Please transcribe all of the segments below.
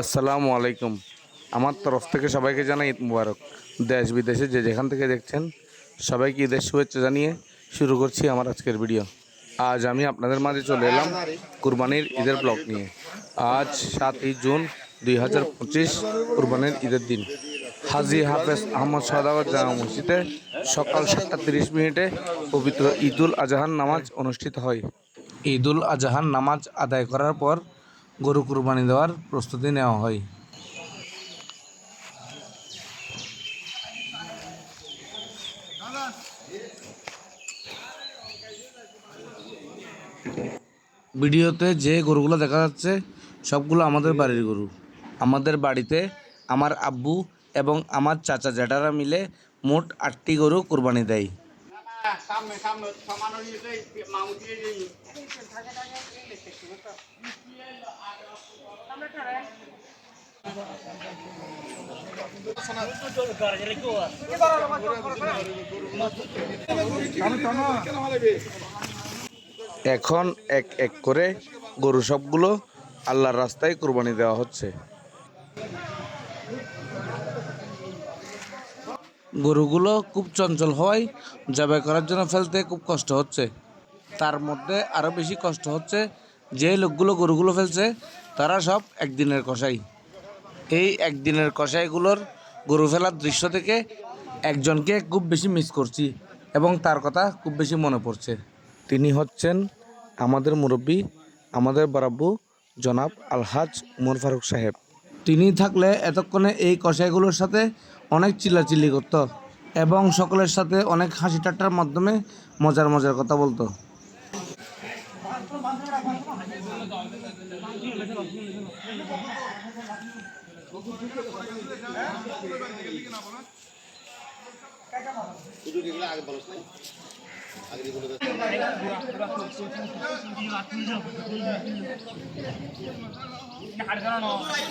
আসসালামু আলাইকুম। আমার তরফ থেকে সবাইকে জানাই ঈদ মুবারক। দেশ বিদেশে যে যেখান থেকে দেখছেন, সবাইকে ঈদের শুভেচ্ছা জানিয়ে শুরু করছি আমার আজকের ভিডিও। আজ আমি আপনাদের মাঝে চলে এলাম কুরবানির ঈদের ব্লগ নিয়ে। আজ সাতই জুন দুই হাজার পঁচিশ কুরবানির ঈদের দিন। হাজি হাফেজ আহমদ সদাগর জামা মসজিদে সকাল সাতটা তিরিশ মিনিটে পবিত্র ঈদুল আজহান নামাজ অনুষ্ঠিত হয়। ঈদুল আজহান নামাজ আদায় করার পর গরু কুরবানি দেওয়ার প্রস্তুতি নেওয়া হয়। ভিডিওতে যে গরুগুলো দেখা যাচ্ছে, সবগুলো আমাদের বাড়ির গরু। আমাদের বাড়িতে আমার আব্বু এবং আমার চাচা জ্যাঠারা মিলে মোট আটটি গরু কুরবানি দেয়। এখন এক এক করে গরু সবগুলো আল্লাহর রাস্তায় কুরবানি দেওয়া হচ্ছে। গরুগুলো খুব চঞ্চল হওয়ায় জবাই করার জন্য ফেলতে খুব কষ্ট হচ্ছে। তার মধ্যে আরও বেশি কষ্ট হচ্ছে যে লোকগুলো গরুগুলো ফেলছে, তারা সব একদিনের কষাই এই একদিনের কষাইগুলোর গরু ফেলার দৃশ্য থেকে একজনকে খুব বেশি মিস করছি এবং তার কথা খুব বেশি মনে পড়ছে। তিনি হচ্ছেন আমাদের মুরব্বী, আমাদের বরাব্বু জনাব আলহাজ উমর ফারুক সাহেব। তিনি থাকলে এতক্ষণে এই কষাইগুলোর সাথে অনেক চিল্লাচিল্লি করত এবং সকলের সাথে অনেক হাসি ঠাট্টার মাধ্যমে মজার মজার কথা বলতো। ধরা ধরা ধরা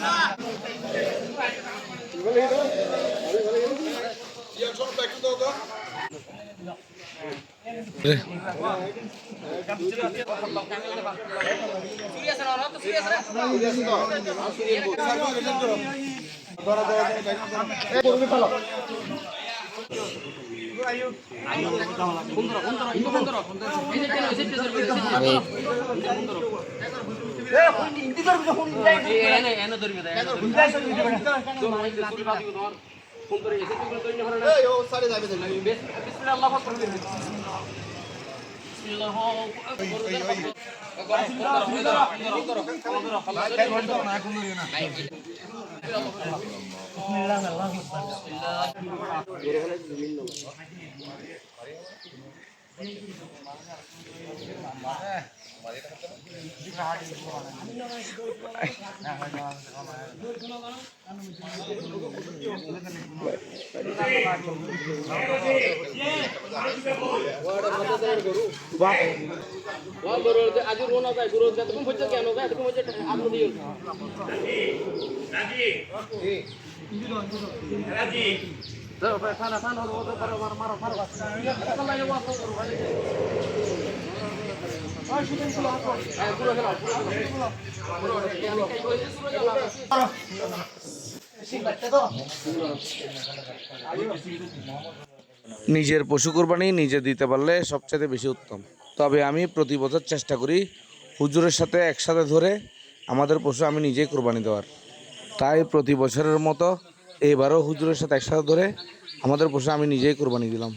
আজ রোনা যায় গুরু তুমি বুঝছ কেন যায় তুমি বুঝছ আত্ম দিও নিজের পশু কোরবানি নিজে দিতে পারলে সবচেয়ে বেশি উত্তম। তবে আমি প্রতি বছর চেষ্টা করি হুজুরের সাথে একসাথে ধরে আমাদের পশু আমি নিজেই কোরবানি দেওয়ার। তাই প্রতি বছরের মতো এইবারও হুজুরের সাথে একসাথে ধরে আমাদের পশু আমি নিজেই কোরবানি দিলাম।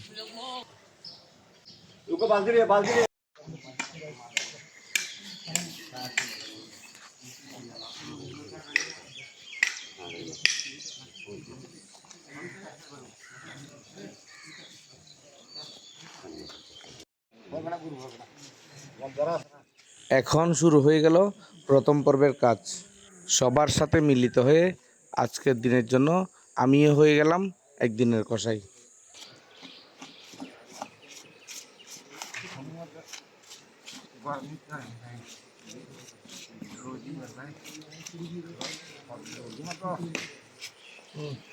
এখন শুরু হয়ে গেল প্রথম পর্বের কাজ। সবার সাথে মিলিত হয়ে আজকের দিনের জন্য আমিও হয়ে গেলাম একদিনের কষাই Mm.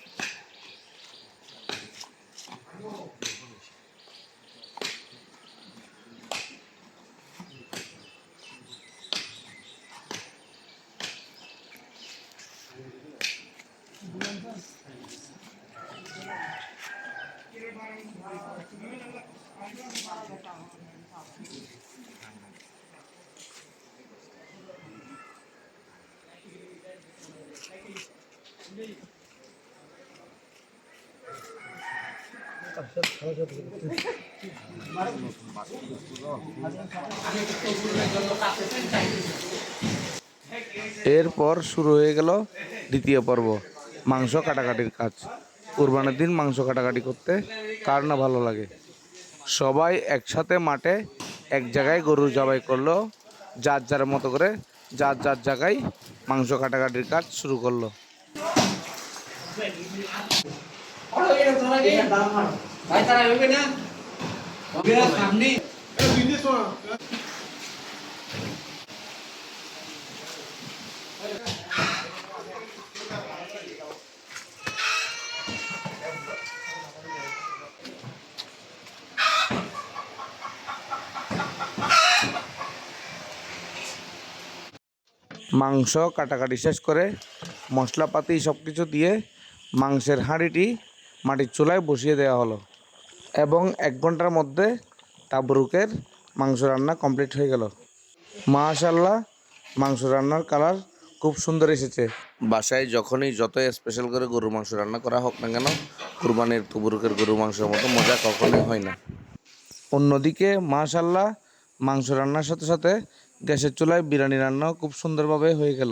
এরপর শুরু হয়ে গেল দ্বিতীয় পর্ব, মাংস কাটাকাটির কাজ। কুরবানের দিন মাংস কাটাকাটি করতে কার না ভালো লাগে? সবাই একসাথে মাঠে এক জায়গায় গরু জবাই করল, যার যার মতো করে, যার যার জায়গায় মাংস কাটাকাটির কাজ শুরু করল। মাংস কাটাকাটি শেষ করে মশলাপাতি সব কিছু দিয়ে মাংসের হাঁড়িটি মাটির চুলায় বসিয়ে দেওয়া হলো এবং এক ঘণ্টার মধ্যে তাবরুকের মাংস রান্না কমপ্লিট হয়ে গেল। মাশাল্লাহ মাংস রান্নার কালার খুব সুন্দর এসেছে। বাসায় যখনই যত স্পেশাল করে গরুর মাংস রান্না করা হোক না কেন কুরবানির তুবরুকের গরুর মাংসের মতো মজা কখনোই হয় না। অন্যদিকে মাশাল্লাহ মাংস রান্নার সাথে সাথে গ্যাসের চুলায় বিরিয়ানি রান্নাও খুব সুন্দরভাবে হয়ে গেল।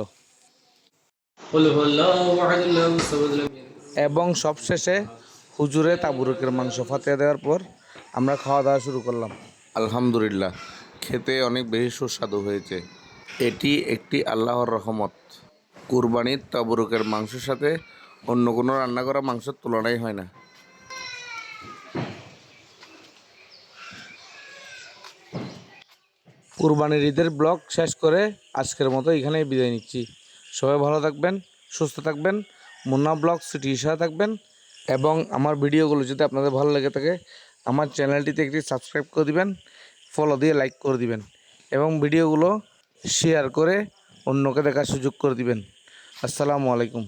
এবং সবশেষে হুজুরে তাবুরকের মাংস ফাতিয়া দেওয়ার পর আমরা খাওয়া দাওয়া শুরু করলাম। আলহামদুলিল্লাহ খেতে অনেক বেশি সুস্বাদু হয়েছে। এটি একটি আল্লাহর রহমত। কুরবানির তাবুরকের মাংসের সাথে অন্য কোনো রান্না করা মাংসের তুলনাই হয় না। কুরবানির ঈদের ব্লগ শেষ করে আজকের মতো এখানেই বিদায় নিচ্ছি। সবাই ভালো থাকবেন সুস্থ থাকবেন। মুন্না ব্লগ সিটি হিসাবে থাকবেন এবং আমার ভিডিওগুলো যদি আপনাদের ভালো লেগে থাকে, আমার চ্যানেলটিতে একটি সাবস্ক্রাইব করে দিবেন ফলো দিয়ে লাইক করে দিবেন এবং ভিডিওগুলো শেয়ার করে অন্যকে দেখার সুযোগ করে দিবেন। আসসালামু আলাইকুম।